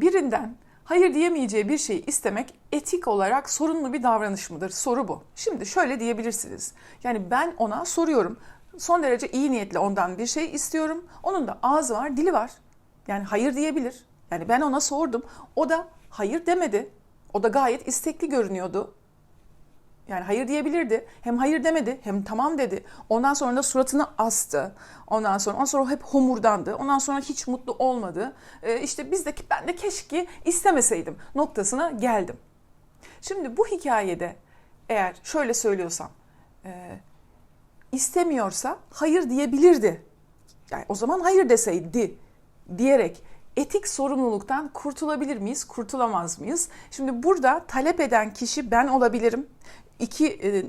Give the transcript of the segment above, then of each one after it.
birinden hayır diyemeyeceği bir şeyi istemek etik olarak sorunlu bir davranış mıdır? Soru bu. Şimdi şöyle diyebilirsiniz. Yani ben ona soruyorum. Son derece iyi niyetle ondan bir şey istiyorum. Onun da ağzı var, dili var. Yani hayır diyebilir. Yani ben ona sordum. O da hayır demedi. O da gayet istekli görünüyordu. Yani hayır diyebilirdi. Hem hayır demedi hem tamam dedi. Ondan sonra da suratını astı. Ondan sonra ondan sonra hep homurdandı. Ondan sonra hiç mutlu olmadı. Ee, işte biz de ben de keşke istemeseydim noktasına geldim. Şimdi bu hikayede eğer şöyle söylüyorsam e, istemiyorsa hayır diyebilirdi. Yani o zaman hayır deseydi diyerek etik sorumluluktan kurtulabilir miyiz, kurtulamaz mıyız? Şimdi burada talep eden kişi ben olabilirim. İki e,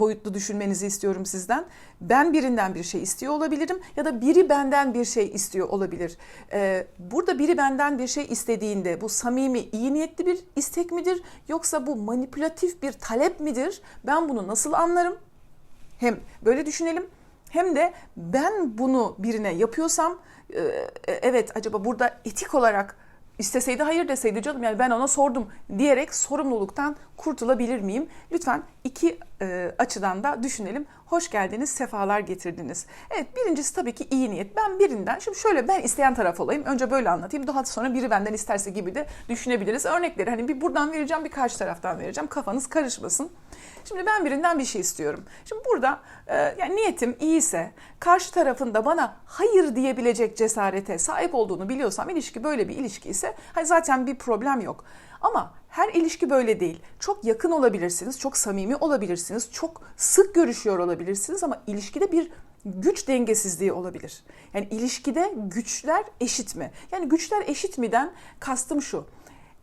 boyutlu düşünmenizi istiyorum sizden. Ben birinden bir şey istiyor olabilirim ya da biri benden bir şey istiyor olabilir. E, burada biri benden bir şey istediğinde bu samimi, iyi niyetli bir istek midir yoksa bu manipülatif bir talep midir? Ben bunu nasıl anlarım? Hem böyle düşünelim hem de ben bunu birine yapıyorsam e, evet acaba burada etik olarak isteseydi hayır deseydi canım yani ben ona sordum diyerek sorumluluktan kurtulabilir miyim? Lütfen iki e, açıdan da düşünelim. Hoş geldiniz, sefalar getirdiniz. Evet birincisi tabii ki iyi niyet. Ben birinden, şimdi şöyle ben isteyen taraf olayım. Önce böyle anlatayım. Daha sonra biri benden isterse gibi de düşünebiliriz. Örnekleri hani bir buradan vereceğim bir karşı taraftan vereceğim. Kafanız karışmasın. Şimdi ben birinden bir şey istiyorum. Şimdi burada e, yani niyetim iyiyse karşı tarafında bana hayır diyebilecek cesarete sahip olduğunu biliyorsam ilişki böyle bir ilişki ise hani zaten bir problem yok. Ama her ilişki böyle değil. Çok yakın olabilirsiniz, çok samimi olabilirsiniz, çok sık görüşüyor olabilirsiniz ama ilişkide bir güç dengesizliği olabilir. Yani ilişkide güçler eşit mi? Yani güçler eşit miden kastım şu.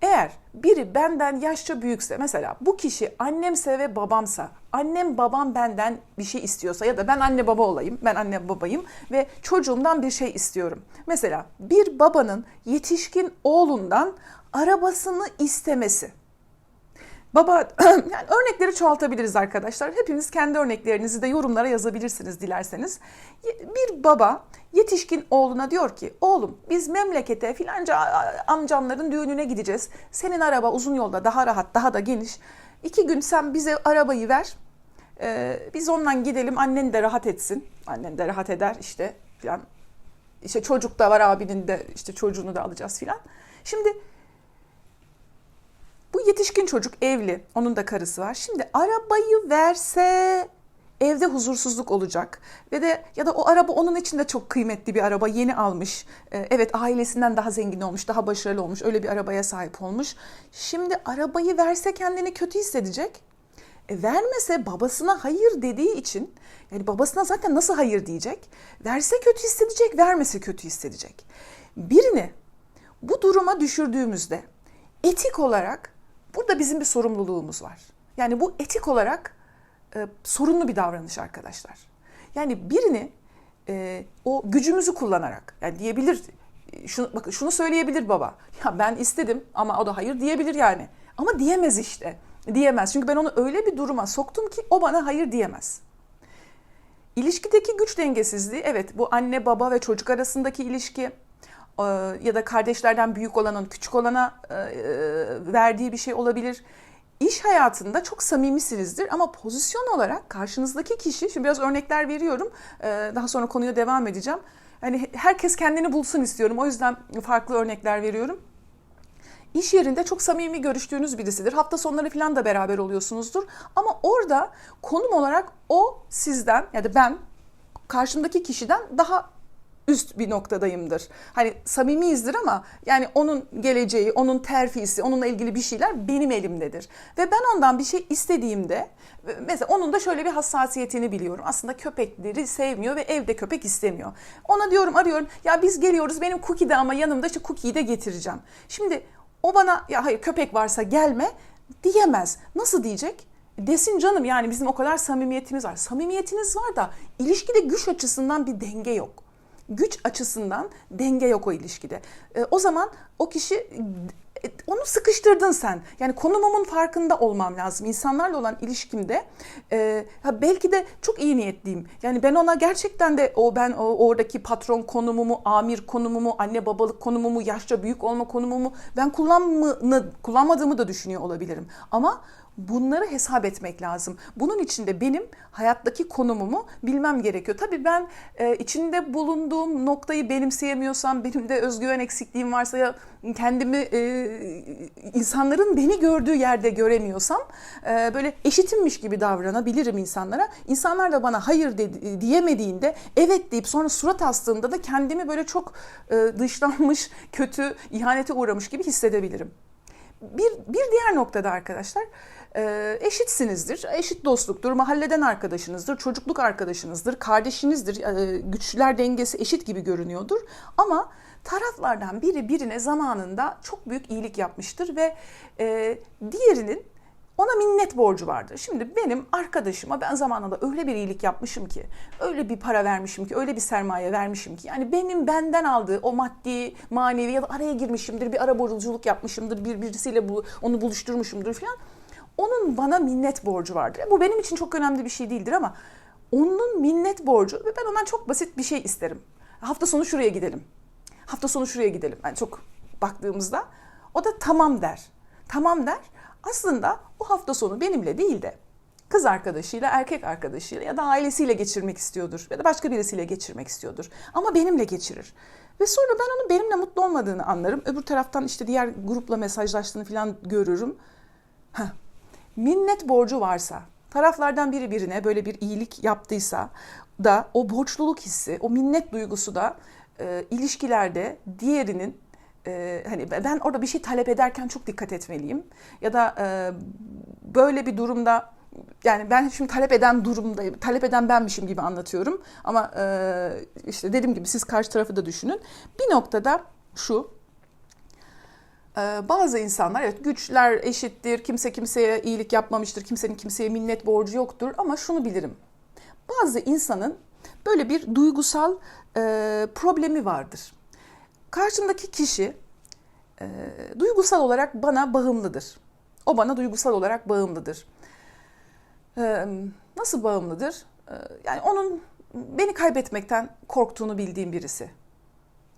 Eğer biri benden yaşça büyükse mesela bu kişi annemse ve babamsa annem babam benden bir şey istiyorsa ya da ben anne baba olayım ben anne babayım ve çocuğumdan bir şey istiyorum. Mesela bir babanın yetişkin oğlundan arabasını istemesi. Baba yani örnekleri çoğaltabiliriz arkadaşlar. Hepimiz kendi örneklerinizi de yorumlara yazabilirsiniz dilerseniz. Bir baba yetişkin oğluna diyor ki oğlum biz memlekete filanca amcamların düğününe gideceğiz. Senin araba uzun yolda daha rahat daha da geniş. İki gün sen bize arabayı ver. Ee, biz ondan gidelim annen de rahat etsin. Annen de rahat eder işte filan. İşte çocuk da var abinin de işte çocuğunu da alacağız filan. Şimdi bu yetişkin çocuk evli. Onun da karısı var. Şimdi arabayı verse evde huzursuzluk olacak ve de ya da o araba onun için de çok kıymetli bir araba yeni almış. Ee, evet ailesinden daha zengin olmuş, daha başarılı olmuş, öyle bir arabaya sahip olmuş. Şimdi arabayı verse kendini kötü hissedecek. E, vermese babasına hayır dediği için yani babasına zaten nasıl hayır diyecek? Verse kötü hissedecek, vermese kötü hissedecek. Birini bu duruma düşürdüğümüzde etik olarak burada bizim bir sorumluluğumuz var. Yani bu etik olarak e, sorunlu bir davranış arkadaşlar. Yani birini e, o gücümüzü kullanarak yani diyebilir şunu bakın şunu söyleyebilir baba. Ya ben istedim ama o da hayır diyebilir yani. Ama diyemez işte. Diyemez. Çünkü ben onu öyle bir duruma soktum ki o bana hayır diyemez. İlişkideki güç dengesizliği evet bu anne baba ve çocuk arasındaki ilişki e, ya da kardeşlerden büyük olanın küçük olana e, verdiği bir şey olabilir iş hayatında çok samimisinizdir ama pozisyon olarak karşınızdaki kişi, şimdi biraz örnekler veriyorum, e, daha sonra konuya devam edeceğim. Hani herkes kendini bulsun istiyorum, o yüzden farklı örnekler veriyorum. İş yerinde çok samimi görüştüğünüz birisidir. Hafta sonları falan da beraber oluyorsunuzdur. Ama orada konum olarak o sizden ya da ben karşımdaki kişiden daha üst bir noktadayımdır. Hani samimiyizdir ama yani onun geleceği, onun terfisi, onunla ilgili bir şeyler benim elimdedir. Ve ben ondan bir şey istediğimde mesela onun da şöyle bir hassasiyetini biliyorum. Aslında köpekleri sevmiyor ve evde köpek istemiyor. Ona diyorum arıyorum ya biz geliyoruz benim cookie de ama yanımda işte cookie'yi de getireceğim. Şimdi o bana ya hayır köpek varsa gelme diyemez. Nasıl diyecek? Desin canım yani bizim o kadar samimiyetimiz var. Samimiyetiniz var da ilişkide güç açısından bir denge yok güç açısından denge yok o ilişkide. E, o zaman o kişi e, onu sıkıştırdın sen. Yani konumumun farkında olmam lazım. İnsanlarla olan ilişkimde e, belki de çok iyi niyetliyim. Yani ben ona gerçekten de o ben o, oradaki patron konumumu, amir konumumu, anne babalık konumumu, yaşça büyük olma konumumu ben kullanma, kullanmadığımı da düşünüyor olabilirim. Ama Bunları hesap etmek lazım. Bunun için de benim hayattaki konumumu bilmem gerekiyor. Tabii ben e, içinde bulunduğum noktayı benimseyemiyorsam, benim de özgüven eksikliğim varsa ya kendimi e, insanların beni gördüğü yerde göremiyorsam e, böyle eşitimmiş gibi davranabilirim insanlara. İnsanlar da bana hayır de, diyemediğinde evet deyip sonra surat astığımda da kendimi böyle çok e, dışlanmış, kötü, ihanete uğramış gibi hissedebilirim. Bir, bir diğer noktada arkadaşlar e, eşitsinizdir. Eşit dostluktur, mahalleden arkadaşınızdır, çocukluk arkadaşınızdır, kardeşinizdir. E, güçler dengesi eşit gibi görünüyordur. Ama taraflardan biri birine zamanında çok büyük iyilik yapmıştır ve e, diğerinin ona minnet borcu vardır. Şimdi benim arkadaşıma ben zamanında öyle bir iyilik yapmışım ki, öyle bir para vermişim ki, öyle bir sermaye vermişim ki. Yani benim benden aldığı o maddi, manevi ya da araya girmişimdir, bir ara boruculuk yapmışımdır, bir birisiyle bu, onu buluşturmuşumdur falan. Onun bana minnet borcu vardır. Bu benim için çok önemli bir şey değildir ama onun minnet borcu ve ben ondan çok basit bir şey isterim. Hafta sonu şuraya gidelim. Hafta sonu şuraya gidelim. Yani çok baktığımızda o da tamam der. Tamam der. Aslında o hafta sonu benimle değil de kız arkadaşıyla, erkek arkadaşıyla ya da ailesiyle geçirmek istiyordur ya da başka birisiyle geçirmek istiyordur. Ama benimle geçirir. Ve sonra ben onun benimle mutlu olmadığını anlarım. Öbür taraftan işte diğer grupla mesajlaştığını falan görürüm. Heh, minnet borcu varsa, taraflardan biri birine böyle bir iyilik yaptıysa da o borçluluk hissi, o minnet duygusu da e, ilişkilerde diğerinin e, hani ben orada bir şey talep ederken çok dikkat etmeliyim ya da e, böyle bir durumda yani ben şimdi talep eden durumdayım. Talep eden benmişim gibi anlatıyorum. Ama e, işte dediğim gibi siz karşı tarafı da düşünün. Bir noktada şu bazı insanlar evet güçler eşittir, kimse kimseye iyilik yapmamıştır, kimsenin kimseye minnet borcu yoktur ama şunu bilirim. Bazı insanın böyle bir duygusal e, problemi vardır. Karşımdaki kişi e, duygusal olarak bana bağımlıdır. O bana duygusal olarak bağımlıdır. E, nasıl bağımlıdır? E, yani onun beni kaybetmekten korktuğunu bildiğim birisi.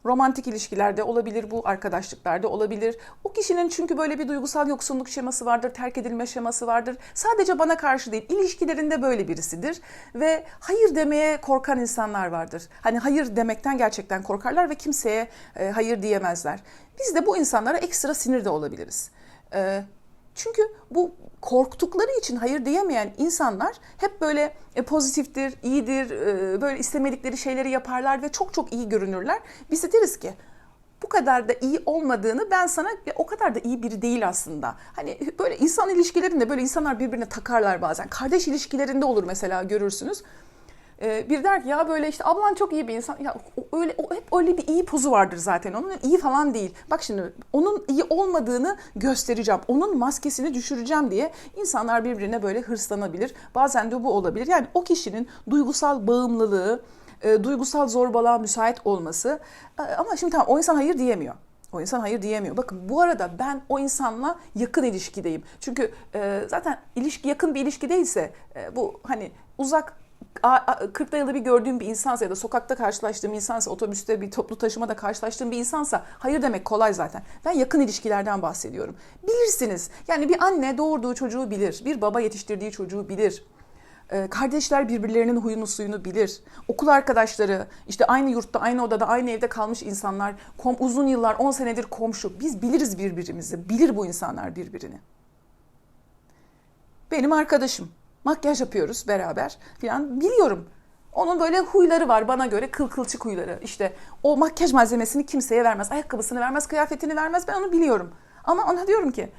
Romantik ilişkilerde olabilir bu, arkadaşlıklarda olabilir. O kişinin çünkü böyle bir duygusal yoksunluk şeması vardır, terk edilme şeması vardır. Sadece bana karşı değil, ilişkilerinde böyle birisidir. Ve hayır demeye korkan insanlar vardır. Hani hayır demekten gerçekten korkarlar ve kimseye e, hayır diyemezler. Biz de bu insanlara ekstra sinir de olabiliriz. Çünkü bu korktukları için hayır diyemeyen insanlar hep böyle e, pozitiftir, iyidir, e, böyle istemedikleri şeyleri yaparlar ve çok çok iyi görünürler. Biz de deriz ki bu kadar da iyi olmadığını ben sana o kadar da iyi biri değil aslında. Hani böyle insan ilişkilerinde böyle insanlar birbirine takarlar bazen. Kardeş ilişkilerinde olur mesela görürsünüz. Ee, bir der ki ya böyle işte ablan çok iyi bir insan. Ya o, öyle o hep öyle bir iyi pozu vardır zaten. Onun iyi falan değil. Bak şimdi onun iyi olmadığını göstereceğim. Onun maskesini düşüreceğim diye insanlar birbirine böyle hırslanabilir. Bazen de bu olabilir. Yani o kişinin duygusal bağımlılığı, e, duygusal zorbalığa müsait olması. E, ama şimdi tamam o insan hayır diyemiyor. O insan hayır diyemiyor. Bakın bu arada ben o insanla yakın ilişkideyim. Çünkü e, zaten ilişki yakın bir ilişki değilse e, bu hani uzak 40 yılda bir gördüğüm bir insansa ya da sokakta karşılaştığım insansa, otobüste bir toplu taşımada karşılaştığım bir insansa hayır demek kolay zaten. Ben yakın ilişkilerden bahsediyorum. Bilirsiniz. Yani bir anne doğurduğu çocuğu bilir. Bir baba yetiştirdiği çocuğu bilir. Ee, kardeşler birbirlerinin huyunu suyunu bilir. Okul arkadaşları, işte aynı yurtta, aynı odada, aynı evde kalmış insanlar, kom, uzun yıllar, 10 senedir komşu. Biz biliriz birbirimizi. Bilir bu insanlar birbirini. Benim arkadaşım makyaj yapıyoruz beraber falan biliyorum. Onun böyle huyları var bana göre kıl kılçık huyları. İşte o makyaj malzemesini kimseye vermez. Ayakkabısını vermez, kıyafetini vermez. Ben onu biliyorum. Ama ona diyorum ki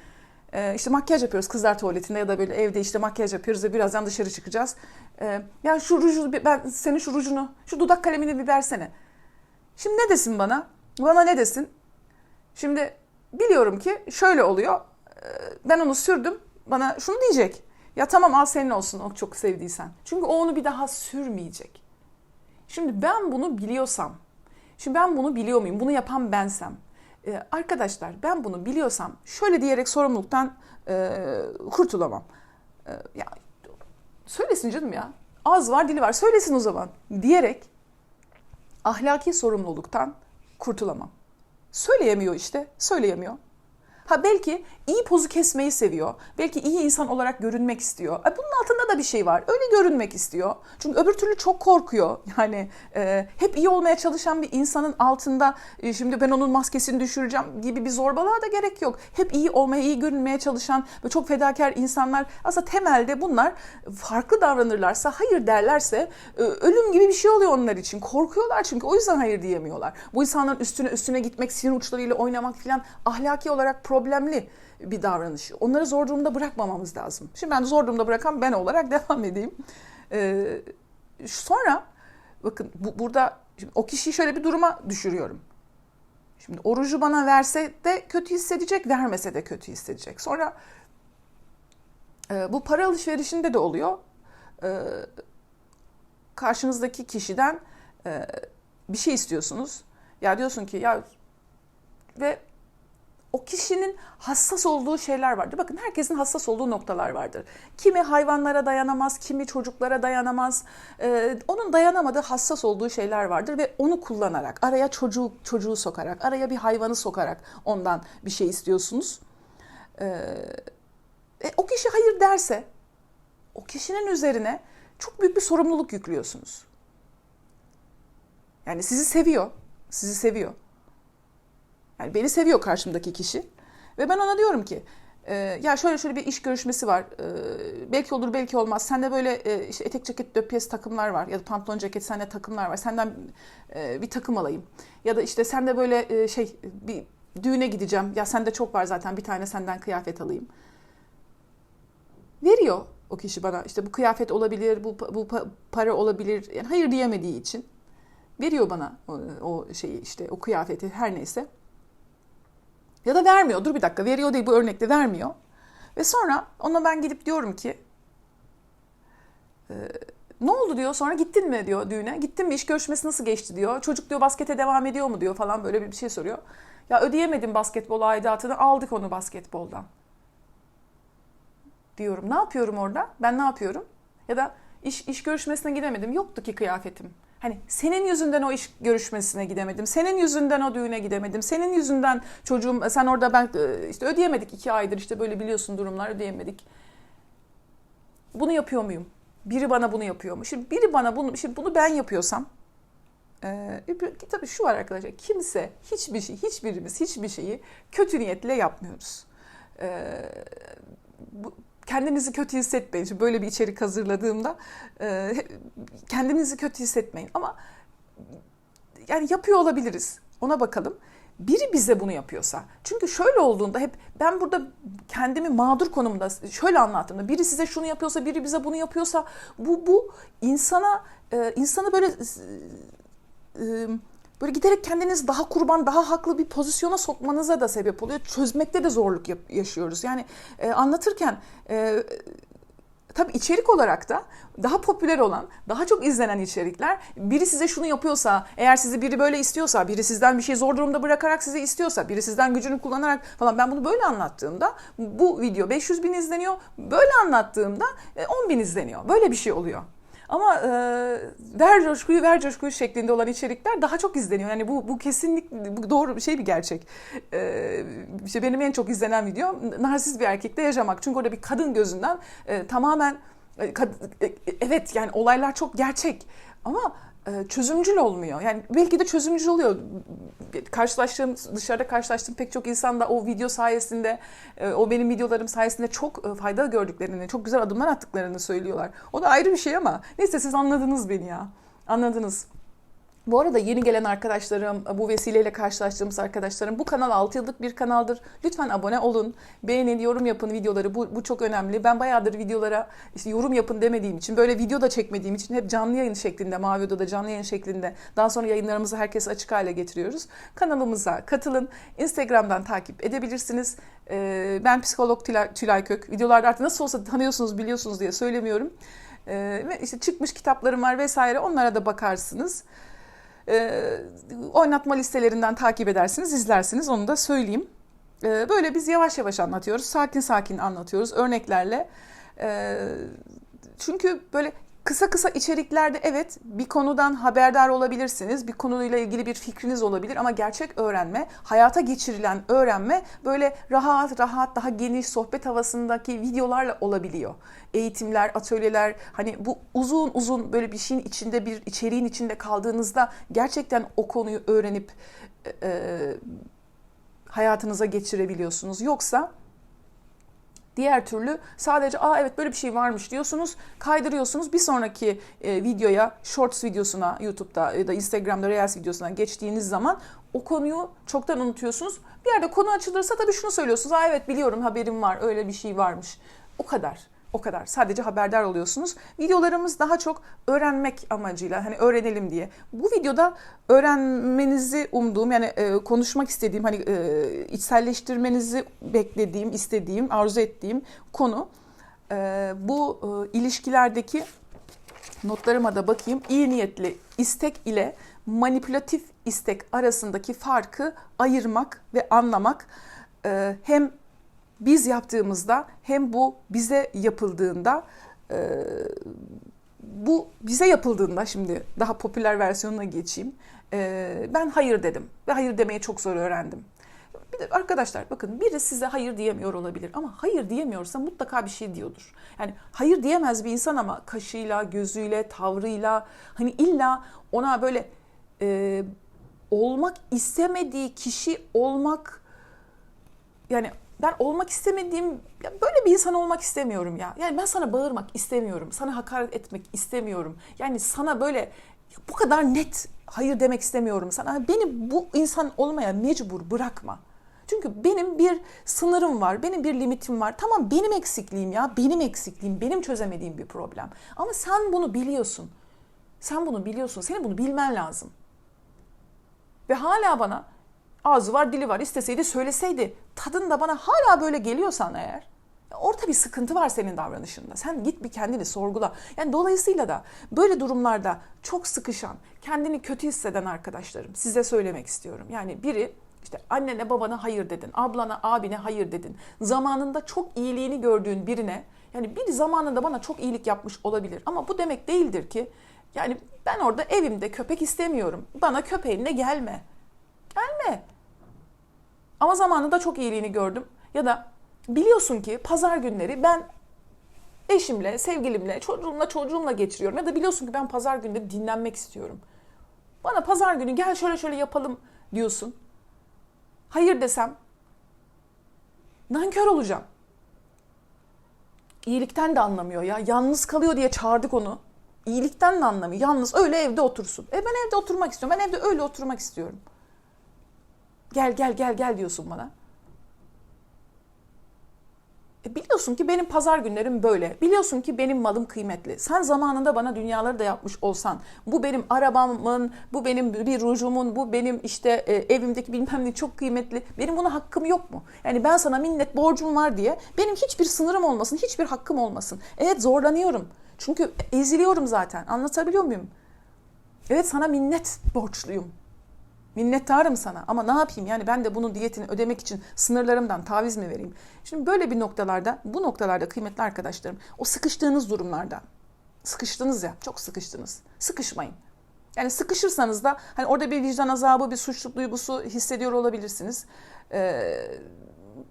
e, işte makyaj yapıyoruz kızlar tuvaletinde ya da böyle evde işte makyaj yapıyoruz ve birazdan dışarı çıkacağız. E, ya şu ruju ben senin şu rujunu, şu dudak kalemini bir versene. Şimdi ne desin bana? Bana ne desin? Şimdi biliyorum ki şöyle oluyor. E, ben onu sürdüm. Bana şunu diyecek. Ya tamam al senin olsun o çok sevdiysen. Çünkü o onu bir daha sürmeyecek. Şimdi ben bunu biliyorsam, şimdi ben bunu biliyor muyum? Bunu yapan bensem. e, arkadaşlar ben bunu biliyorsam şöyle diyerek sorumluluktan e, kurtulamam. E, ya söylesin canım ya. Az var dili var söylesin o zaman diyerek ahlaki sorumluluktan kurtulamam. Söyleyemiyor işte, söyleyemiyor. Ha belki iyi pozu kesmeyi seviyor. Belki iyi insan olarak görünmek istiyor. E, Bunun altında da bir şey var. Öyle görünmek istiyor. Çünkü öbür türlü çok korkuyor. Yani e, hep iyi olmaya çalışan bir insanın altında e, şimdi ben onun maskesini düşüreceğim gibi bir zorbalığa da gerek yok. Hep iyi olmaya, iyi görünmeye çalışan ve çok fedakar insanlar aslında temelde bunlar farklı davranırlarsa, hayır derlerse e, ölüm gibi bir şey oluyor onlar için. Korkuyorlar çünkü o yüzden hayır diyemiyorlar. Bu insanların üstüne üstüne gitmek, sinir uçlarıyla oynamak filan ahlaki olarak problemli bir davranış. Onları zor durumda bırakmamamız lazım. Şimdi ben zor durumda bırakan ben olarak devam edeyim. Ee, sonra bakın bu, burada o kişiyi şöyle bir duruma düşürüyorum. Şimdi orucu bana verse de kötü hissedecek, vermese de kötü hissedecek. Sonra e, bu para alışverişinde de oluyor. E, karşınızdaki kişiden e, bir şey istiyorsunuz. Ya diyorsun ki ya ve o kişinin hassas olduğu şeyler vardır. Bakın herkesin hassas olduğu noktalar vardır. Kimi hayvanlara dayanamaz, kimi çocuklara dayanamaz. Ee, onun dayanamadığı hassas olduğu şeyler vardır ve onu kullanarak, araya çocuğu çocuğu sokarak, araya bir hayvanı sokarak ondan bir şey istiyorsunuz. Ee, e, o kişi hayır derse, o kişinin üzerine çok büyük bir sorumluluk yüklüyorsunuz. Yani sizi seviyor, sizi seviyor. Yani beni seviyor karşımdaki kişi. Ve ben ona diyorum ki e, ya şöyle şöyle bir iş görüşmesi var. E, belki olur belki olmaz. Sende böyle e, işte etek ceket döpyes takımlar var. Ya da pantolon ceket sende takımlar var. Senden e, bir takım alayım. Ya da işte sende böyle e, şey bir düğüne gideceğim. Ya sende çok var zaten bir tane senden kıyafet alayım. Veriyor o kişi bana. İşte bu kıyafet olabilir, bu, bu para olabilir. Yani hayır diyemediği için veriyor bana o, o şeyi işte o kıyafeti her neyse. Ya da vermiyor. Dur bir dakika veriyor değil bu örnekte vermiyor. Ve sonra ona ben gidip diyorum ki e, ne oldu diyor sonra gittin mi diyor düğüne. Gittin mi iş görüşmesi nasıl geçti diyor. Çocuk diyor baskete devam ediyor mu diyor falan böyle bir şey soruyor. Ya ödeyemedim basketbol aidatını aldık onu basketboldan. Diyorum ne yapıyorum orada? Ben ne yapıyorum? Ya da iş, iş görüşmesine gidemedim. Yoktu ki kıyafetim. Hani senin yüzünden o iş görüşmesine gidemedim. Senin yüzünden o düğüne gidemedim. Senin yüzünden çocuğum sen orada ben işte ödeyemedik iki aydır işte böyle biliyorsun durumlar ödeyemedik. Bunu yapıyor muyum? Biri bana bunu yapıyor mu? Şimdi biri bana bunu, şimdi bunu ben yapıyorsam e, tabii şu var arkadaşlar kimse hiçbir şey, hiçbirimiz hiçbir şeyi kötü niyetle yapmıyoruz. E, bu, kendinizi kötü hissetmeyin. Şimdi böyle bir içerik hazırladığımda e, kendinizi kötü hissetmeyin. Ama yani yapıyor olabiliriz. Ona bakalım. Biri bize bunu yapıyorsa. Çünkü şöyle olduğunda hep ben burada kendimi mağdur konumda şöyle anlattığımda biri size şunu yapıyorsa, biri bize bunu yapıyorsa bu bu insana e, insanı böyle e, böyle giderek kendiniz daha kurban, daha haklı bir pozisyona sokmanıza da sebep oluyor. Çözmekte de zorluk yaşıyoruz. Yani e, anlatırken e, tabii içerik olarak da daha popüler olan, daha çok izlenen içerikler biri size şunu yapıyorsa, eğer sizi biri böyle istiyorsa, biri sizden bir şey zor durumda bırakarak sizi istiyorsa, biri sizden gücünü kullanarak falan ben bunu böyle anlattığımda bu video 500 bin izleniyor, böyle anlattığımda 10 bin izleniyor. Böyle bir şey oluyor. Ama e, ver coşkuyu ver coşkuyu şeklinde olan içerikler daha çok izleniyor. Yani bu bu kesinlik bu doğru bir şey bir gerçek. E, işte benim en çok izlenen video narsist bir erkekle yaşamak. Çünkü orada bir kadın gözünden e, tamamen e, kad, e, evet yani olaylar çok gerçek ama e, çözümcül olmuyor. Yani belki de çözümcül oluyor. Karşılaştığım, dışarıda karşılaştığım pek çok insan da o video sayesinde, e, o benim videolarım sayesinde çok e, fayda gördüklerini, çok güzel adımlar attıklarını söylüyorlar. O da ayrı bir şey ama neyse siz anladınız beni ya. Anladınız. Bu arada yeni gelen arkadaşlarım, bu vesileyle karşılaştığımız arkadaşlarım bu kanal 6 yıllık bir kanaldır. Lütfen abone olun, beğenin, yorum yapın videoları. Bu, bu çok önemli. Ben bayağıdır videolara işte yorum yapın demediğim için, böyle video da çekmediğim için hep canlı yayın şeklinde, Mavi Oda'da canlı yayın şeklinde daha sonra yayınlarımızı herkes açık hale getiriyoruz. Kanalımıza katılın. Instagram'dan takip edebilirsiniz. Ee, ben psikolog Tülay, Kök. Videolarda artık nasıl olsa tanıyorsunuz, biliyorsunuz diye söylemiyorum. Ee, ve işte çıkmış kitaplarım var vesaire onlara da bakarsınız. E, oynatma listelerinden takip edersiniz, izlersiniz onu da söyleyeyim. E, böyle biz yavaş yavaş anlatıyoruz, sakin sakin anlatıyoruz örneklerle. E, çünkü böyle kısa kısa içeriklerde evet bir konudan haberdar olabilirsiniz. Bir konuyla ilgili bir fikriniz olabilir ama gerçek öğrenme, hayata geçirilen öğrenme böyle rahat rahat daha geniş sohbet havasındaki videolarla olabiliyor. Eğitimler, atölyeler hani bu uzun uzun böyle bir şeyin içinde bir içeriğin içinde kaldığınızda gerçekten o konuyu öğrenip e, hayatınıza geçirebiliyorsunuz. Yoksa Diğer türlü sadece aa evet böyle bir şey varmış diyorsunuz, kaydırıyorsunuz. Bir sonraki e, videoya, shorts videosuna YouTube'da ya da Instagram'da Reels videosuna geçtiğiniz zaman o konuyu çoktan unutuyorsunuz. Bir yerde konu açılırsa tabii şunu söylüyorsunuz. Aa evet biliyorum haberim var, öyle bir şey varmış. O kadar. O kadar. Sadece haberdar oluyorsunuz. Videolarımız daha çok öğrenmek amacıyla hani öğrenelim diye. Bu videoda öğrenmenizi umduğum yani e, konuşmak istediğim hani e, içselleştirmenizi beklediğim, istediğim, arzu ettiğim konu e, bu e, ilişkilerdeki notlarıma da bakayım. İyi niyetli istek ile manipülatif istek arasındaki farkı ayırmak ve anlamak e, hem biz yaptığımızda hem bu bize yapıldığında e, bu bize yapıldığında şimdi daha popüler versiyonuna geçeyim. E, ben hayır dedim ve hayır demeyi çok zor öğrendim. Bir de arkadaşlar bakın biri size hayır diyemiyor olabilir ama hayır diyemiyorsa mutlaka bir şey diyordur. Yani hayır diyemez bir insan ama kaşıyla, gözüyle, tavrıyla hani illa ona böyle e, olmak istemediği kişi olmak yani ben olmak istemediğim, böyle bir insan olmak istemiyorum ya. Yani ben sana bağırmak istemiyorum, sana hakaret etmek istemiyorum. Yani sana böyle bu kadar net hayır demek istemiyorum sana. Beni bu insan olmaya mecbur bırakma. Çünkü benim bir sınırım var, benim bir limitim var. Tamam benim eksikliğim ya, benim eksikliğim, benim çözemediğim bir problem. Ama sen bunu biliyorsun. Sen bunu biliyorsun, senin bunu bilmen lazım. Ve hala bana ağzı var, dili var. isteseydi söyleseydi. Tadın da bana hala böyle geliyorsan eğer orta bir sıkıntı var senin davranışında. Sen git bir kendini sorgula. Yani dolayısıyla da böyle durumlarda çok sıkışan, kendini kötü hisseden arkadaşlarım size söylemek istiyorum. Yani biri işte annene babana hayır dedin, ablana abine hayır dedin. Zamanında çok iyiliğini gördüğün birine yani bir zamanında bana çok iyilik yapmış olabilir ama bu demek değildir ki yani ben orada evimde köpek istemiyorum. Bana köpeğinle gelme. Gelme. Ama zamanında çok iyiliğini gördüm. Ya da biliyorsun ki pazar günleri ben eşimle, sevgilimle, çocuğumla, çocuğumla geçiriyorum. Ya da biliyorsun ki ben pazar günleri dinlenmek istiyorum. Bana pazar günü gel şöyle şöyle yapalım diyorsun. Hayır desem nankör olacağım. İyilikten de anlamıyor ya. Yalnız kalıyor diye çağırdık onu. İyilikten de anlamıyor. Yalnız öyle evde otursun. E ben evde oturmak istiyorum. Ben evde öyle oturmak istiyorum. Gel gel gel gel diyorsun bana. E biliyorsun ki benim pazar günlerim böyle. Biliyorsun ki benim malım kıymetli. Sen zamanında bana dünyaları da yapmış olsan, bu benim arabamın, bu benim bir rujumun, bu benim işte e, evimdeki bilmem ne çok kıymetli. Benim buna hakkım yok mu? Yani ben sana minnet borcum var diye benim hiçbir sınırım olmasın, hiçbir hakkım olmasın. Evet zorlanıyorum. Çünkü eziliyorum zaten. Anlatabiliyor muyum? Evet sana minnet borçluyum. Minnettarım sana ama ne yapayım yani ben de bunun diyetini ödemek için sınırlarımdan taviz mi vereyim? Şimdi böyle bir noktalarda, bu noktalarda kıymetli arkadaşlarım, o sıkıştığınız durumlarda, sıkıştınız ya, çok sıkıştınız. Sıkışmayın. Yani sıkışırsanız da hani orada bir vicdan azabı, bir suçluluk duygusu hissediyor olabilirsiniz. Ee,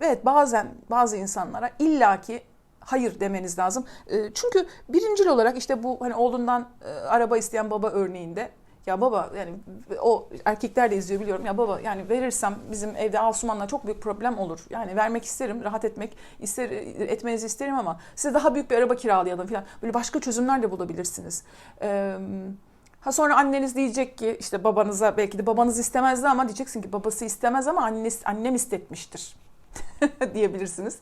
evet bazen bazı insanlara illaki hayır demeniz lazım. Ee, çünkü birincil olarak işte bu hani oğlundan e, araba isteyen baba örneğinde ya baba yani o erkekler de izliyor biliyorum. Ya baba yani verirsem bizim evde Asuman'la çok büyük problem olur. Yani vermek isterim, rahat etmek ister etmenizi isterim ama size daha büyük bir araba kiralayalım falan. Böyle başka çözümler de bulabilirsiniz. Ee, ha sonra anneniz diyecek ki işte babanıza belki de babanız istemezdi ama diyeceksin ki babası istemez ama annesi, annem istetmiştir diyebilirsiniz.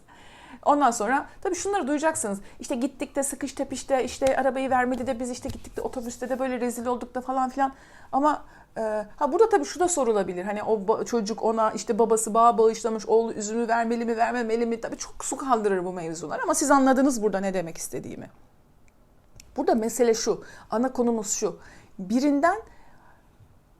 Ondan sonra tabii şunları duyacaksınız. İşte gittik de sıkış tepişte işte arabayı vermedi de biz işte gittik de otobüste de böyle rezil olduk da falan filan. Ama e, ha burada tabii şu da sorulabilir. Hani o çocuk ona işte babası bağ bağışlamış oğlu üzümü vermeli mi vermemeli mi? Tabii çok su kaldırır bu mevzular ama siz anladınız burada ne demek istediğimi. Burada mesele şu. Ana konumuz şu. Birinden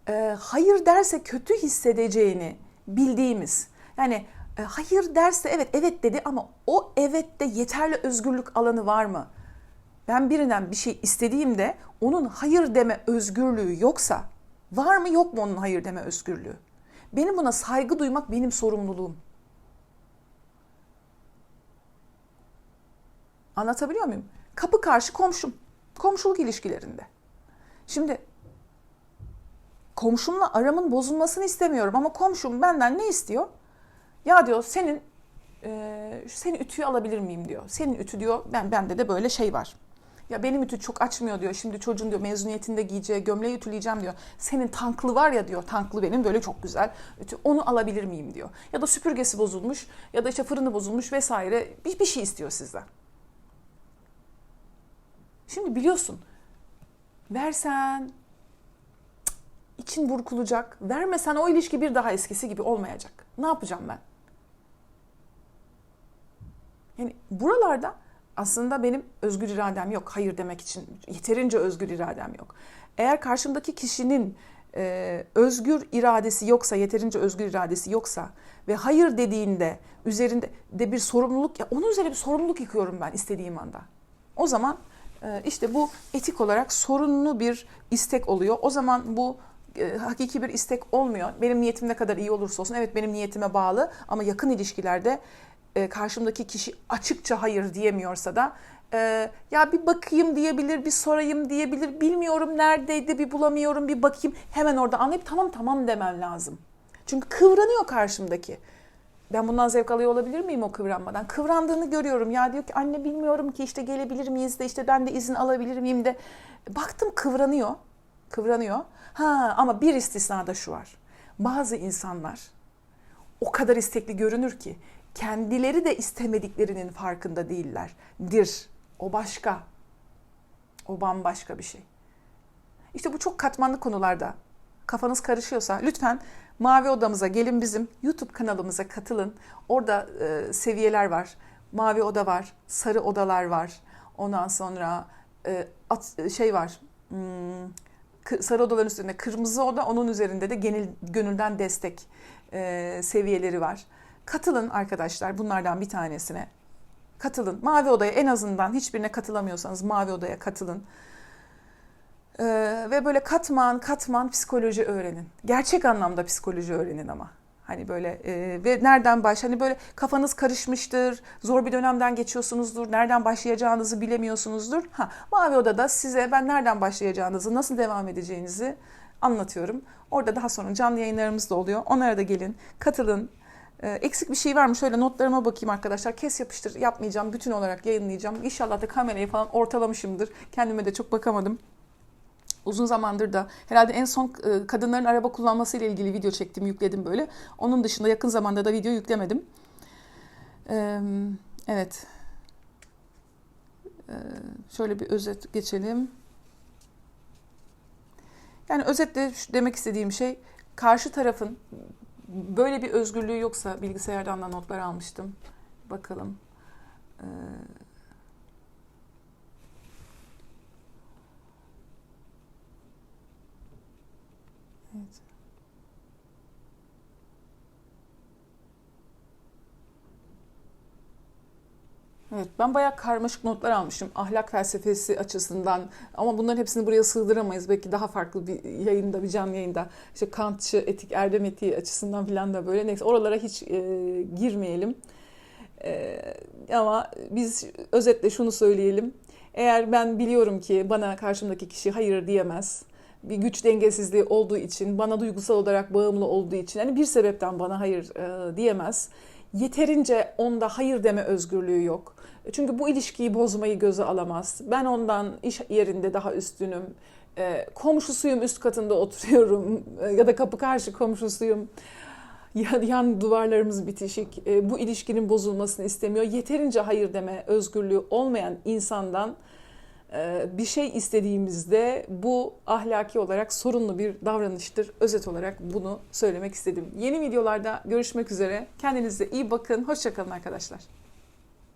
e, hayır derse kötü hissedeceğini bildiğimiz. Yani hayır derse evet evet dedi ama o evette yeterli özgürlük alanı var mı? Ben birinden bir şey istediğimde onun hayır deme özgürlüğü yoksa var mı yok mu onun hayır deme özgürlüğü? Benim buna saygı duymak benim sorumluluğum. Anlatabiliyor muyum? Kapı karşı komşum. Komşuluk ilişkilerinde. Şimdi komşumla aramın bozulmasını istemiyorum ama komşum benden ne istiyor? Ya diyor senin e, senin ütüyü alabilir miyim diyor. Senin ütü diyor ben bende de böyle şey var. Ya benim ütü çok açmıyor diyor. Şimdi çocuğun diyor mezuniyetinde giyeceği gömleği ütüleyeceğim diyor. Senin tanklı var ya diyor. Tanklı benim böyle çok güzel. Ütü onu alabilir miyim diyor. Ya da süpürgesi bozulmuş ya da işte fırını bozulmuş vesaire bir, bir şey istiyor sizden. Şimdi biliyorsun versen için burkulacak. Vermesen o ilişki bir daha eskisi gibi olmayacak. Ne yapacağım ben? Yani buralarda aslında benim özgür iradem yok. Hayır demek için yeterince özgür iradem yok. Eğer karşımdaki kişinin e, özgür iradesi yoksa, yeterince özgür iradesi yoksa ve hayır dediğinde üzerinde de bir sorumluluk, ya onun üzerine bir sorumluluk yıkıyorum ben istediğim anda. O zaman e, işte bu etik olarak sorunlu bir istek oluyor. O zaman bu e, hakiki bir istek olmuyor. Benim niyetim ne kadar iyi olursa olsun, evet benim niyetime bağlı ama yakın ilişkilerde e, karşımdaki kişi açıkça hayır diyemiyorsa da e, ya bir bakayım diyebilir, bir sorayım diyebilir, bilmiyorum neredeydi, bir bulamıyorum, bir bakayım hemen orada anlayıp tamam tamam demem lazım. Çünkü kıvranıyor karşımdaki. Ben bundan zevk alıyor olabilir miyim o kıvranmadan? Kıvrandığını görüyorum. Ya diyor ki anne bilmiyorum ki işte gelebilir miyiz de işte ben de izin alabilir miyim de. Baktım kıvranıyor. Kıvranıyor. Ha ama bir istisnada şu var. Bazı insanlar o kadar istekli görünür ki kendileri de istemediklerinin farkında değiller. Dir. O başka. O bambaşka bir şey. İşte bu çok katmanlı konularda kafanız karışıyorsa lütfen Mavi Odamıza gelin bizim YouTube kanalımıza katılın. Orada e, seviyeler var. Mavi Oda var, sarı odalar var. Ondan sonra e, at, şey var. Hmm, sarı odaların üstünde kırmızı oda, onun üzerinde de genel, gönülden destek e, seviyeleri var. Katılın arkadaşlar bunlardan bir tanesine. Katılın. Mavi Oda'ya en azından hiçbirine katılamıyorsanız Mavi Oda'ya katılın. Ee, ve böyle katman katman psikoloji öğrenin. Gerçek anlamda psikoloji öğrenin ama. Hani böyle e, ve nereden baş hani böyle kafanız karışmıştır, zor bir dönemden geçiyorsunuzdur, nereden başlayacağınızı bilemiyorsunuzdur. Ha, Mavi Oda'da size ben nereden başlayacağınızı, nasıl devam edeceğinizi anlatıyorum. Orada daha sonra canlı yayınlarımız da oluyor. Onlara da gelin, katılın. Ee, eksik bir şey var mı? Şöyle notlarıma bakayım arkadaşlar. Kes yapıştır yapmayacağım. Bütün olarak yayınlayacağım. İnşallah da kamerayı falan ortalamışımdır. Kendime de çok bakamadım. Uzun zamandır da herhalde en son e, kadınların araba kullanması ile ilgili video çektim, yükledim böyle. Onun dışında yakın zamanda da video yüklemedim. Evet. Şöyle bir özet geçelim. Yani özetle demek istediğim şey karşı tarafın böyle bir özgürlüğü yoksa bilgisayardan da notlar almıştım. Bakalım. Ee, Evet. Evet, ben bayağı karmaşık notlar almışım ahlak felsefesi açısından ama bunların hepsini buraya sığdıramayız. Belki daha farklı bir yayında, bir canlı yayında işte Kantçı, etik, erdem etiği açısından falan da böyle. Neyse oralara hiç e, girmeyelim. E, ama biz özetle şunu söyleyelim. Eğer ben biliyorum ki bana karşımdaki kişi hayır diyemez bir güç dengesizliği olduğu için, bana duygusal olarak bağımlı olduğu için, yani bir sebepten bana hayır e, diyemez. Yeterince onda hayır deme özgürlüğü yok. Çünkü bu ilişkiyi bozmayı göze alamaz. Ben ondan iş yerinde daha üstünüm. E, komşusuyum, üst katında oturuyorum e, ya da kapı karşı komşusuyum. Yan duvarlarımız bitişik. E, bu ilişkinin bozulmasını istemiyor. Yeterince hayır deme özgürlüğü olmayan insandan ee, bir şey istediğimizde bu ahlaki olarak sorunlu bir davranıştır. Özet olarak bunu söylemek istedim. Yeni videolarda görüşmek üzere. Kendinize iyi bakın. Hoşçakalın arkadaşlar.